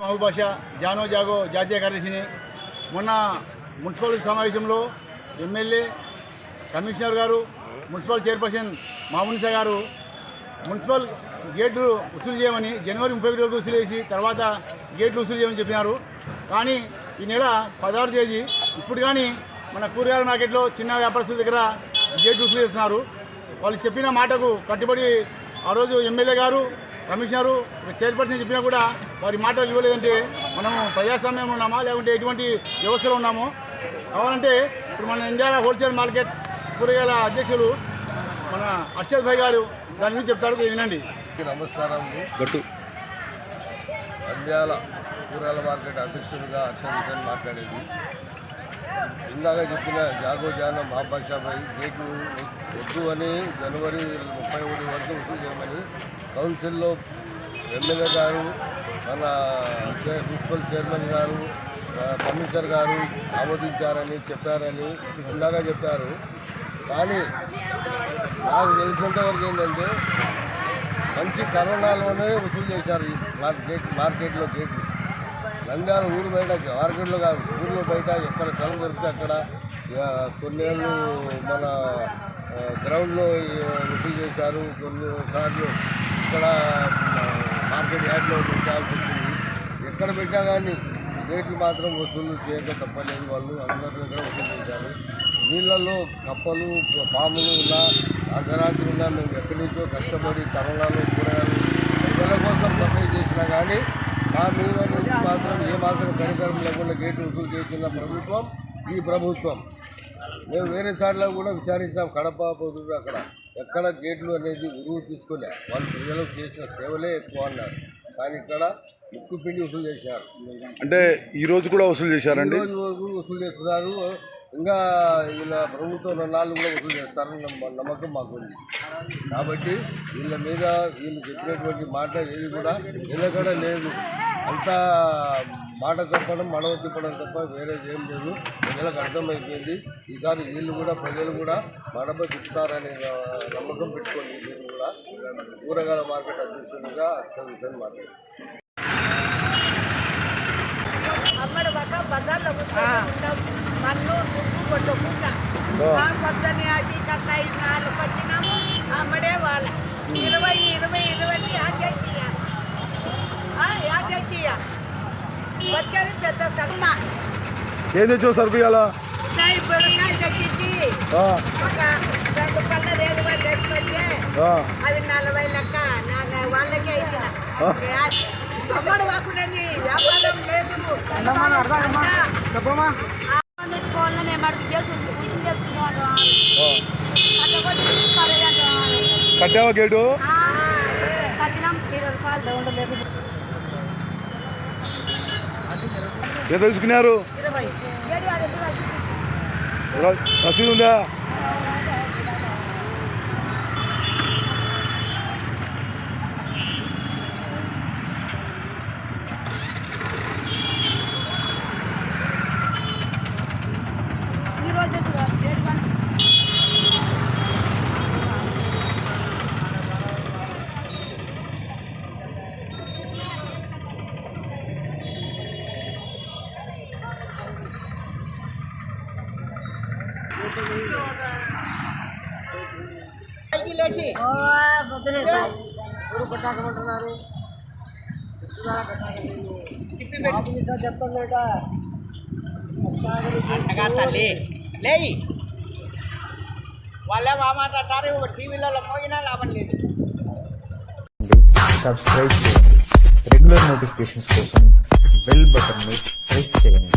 మహబూబ్ జానో జాగో జాతీయ కార్యదర్శిని. మొన్న మున్సిపల్ సమావేశంలో MLA commissioner garu municipal chairperson Mamunisa garu municipal గేట్లు వసూలు చేయమని జనవరి ముప్పై ఒకటి వరకు వసూలు చేసి తర్వాత గేట్లు వసూలు చేయమని చెప్పినారు. కానీ ఈ నెల పదహారు తేదీ. ఇప్పుడు కానీ మన కూరగాయల మార్కెట్లో చిన్న వ్యాపారస్తుల దగ్గర గేట్లు వసూలు చేస్తున్నారు. వాళ్ళు చెప్పిన మాటకు కట్టుబడి ఆ రోజు ఎమ్మెల్యే గారు కమిషనరు చైర్పర్సన్ చెప్పినా కూడా వారి మాటలు ఇవ్వలేదంటే మనము ప్రజాస్వామ్యంలో ఉన్నామా? లేకుంటే ఎటువంటి వ్యవస్థలో ఉన్నాము? కావాలంటే ఇప్పుడు మన ఇండియా హోల్సేల్ మార్కెట్ కూరగాయల అధ్యక్షులు మన అర్షద్ భాయ్ గారు దాని గురించి చెప్తారు. వినండి. నమస్కారం గట్టు. కూరల మార్కెట్ అధ్యక్షుడిగా హర్షద్ హుసేన్ మాట్లాడేది. ఇందాక చెప్పిన జాగో జాన మహాభాషాపై గేటు వద్దు అని జనవరి ముప్పై ఒకటి వరకు వసూలు చేయమని కౌన్సిల్లో ఎమ్మెల్యే గారు మన మున్సిపల్ చైర్మన్ గారు కమిషనర్ గారు ఆమోదించారని చెప్పారని ఇందాక చెప్పారు. కానీ నాకు తెలిసినంత వరకు ఏంటంటే మంచి కరోనాలోనే వసూలు చేశారు ఈ మార్కెట్ మార్కెట్లో గేట్లు నంద్యాల ఊరు బయట మార్కెట్లో కాదు. ఊర్లో బయట ఎక్కడ స్థలం దొరికితే అక్కడ. కొన్నేళ్ళు మన గ్రౌండ్లో ఈ, చేశారు. కొన్ని సార్లు ఇక్కడ మార్కెట్ యార్డ్లో పెట్టాల్సి వచ్చింది. ఎక్కడ పెట్టా కానీ రేట్లు మాత్రం వసూలు చేయక తప్పలేదు వాళ్ళు. అందరి దగ్గర వసూలు చేశారు. నీళ్ళల్లో కప్పలు పాములు ఉన్నా అర్ధరాత్రి ఉన్నా మేము ఎక్కడి నుంచో కష్టపడి కరోనాలో కూరగాయలు ప్రజల కోసం సప్లై చేసినా కానీ మా మీద మాత్రం ఏ మాత్రం కనికరం లేకుండా గేటు వసూలు చేసిన ప్రభుత్వం ఈ ప్రభుత్వం. మేము వేరే సార్లు కూడా విచారించాం కడప పొద్దుడు అక్కడ. ఎక్కడ గేట్లు అనేది ఉరువు తీసుకోలే. వాళ్ళు ప్రజలకు చేసిన సేవలే ఎక్కువ అన్నారు. కానీ ఇక్కడ ముక్కు పిండి వసూలు చేశారు అంటే ఈ రోజు కూడా వసూలు చేశారండి? ఈ రోజు వరకు వసూలు చేస్తున్నారు. ఇంకా వీళ్ళ ప్రభుత్వం నాళ్ళు కూడా వసూలు చేస్తారని నమ్మ- నమ్మకం మాకు ఉంది కాబట్టి వీళ్ళ మీద వీళ్ళు చెప్పినటువంటి మాట ఏది కూడా నిలకడ లేదు. అంతా మాట తప్పడం మనవ తిప్పడం తప్ప వేరేది ఏం లేదు. ప్రజలకు అర్థమైపోయింది. ఈసారి వీళ్ళు కూడా ప్రజలు కూడా మడమ తిప్పుతారనే నమ్మకం పెట్టుకోండి మీరు కూడా. కూరగాయల మార్కెట్ అధ్యక్షుడిగా అక్షర్ హుసేన్ మాట్లాడారు. అమ్మడి పక్క బజార్లో కూర్చొని ఉంటాం. మన్ను ఉప్పు కొట్టుకుంటా పొద్దున్నే అది కట్ట ఐదు నాలుగు వచ్చినాము అమ్మడే వాళ్ళ ఇరవై ఇరవై ఇరవై యాజకీయ యాజకీయ వచ్చేది పెద్ద సమ్మ ఏం తెచ్చావు సరుకు ఇవాళ అవి నలభై లెక్క. వాళ్ళకే ఇచ్చిన. అమ్మడు కాకుండాది వ్యాపారం లేదు. చెప్పమ్మా తెచ్చుకోవాలని మడికి చేసి చేసుకున్నాడు ఆ. కట్టావా గేటు? కట్టినాం. ఇరవై రూపాయలు ఉండలేదు ఎంత తీసుకున్నారు? రసీదు ఉందా? అంటగా తల్లి లేయి వాళ్ళే మాట్లాడతారు టీవీలలో మోగినా లాభం లేదు సబ్స్క్రైబ్ చేయండి రెగ్యులర్ నోటిఫికేషన్స్ కోసం బెల్ బటన్ని ప్రెస్ చేయండి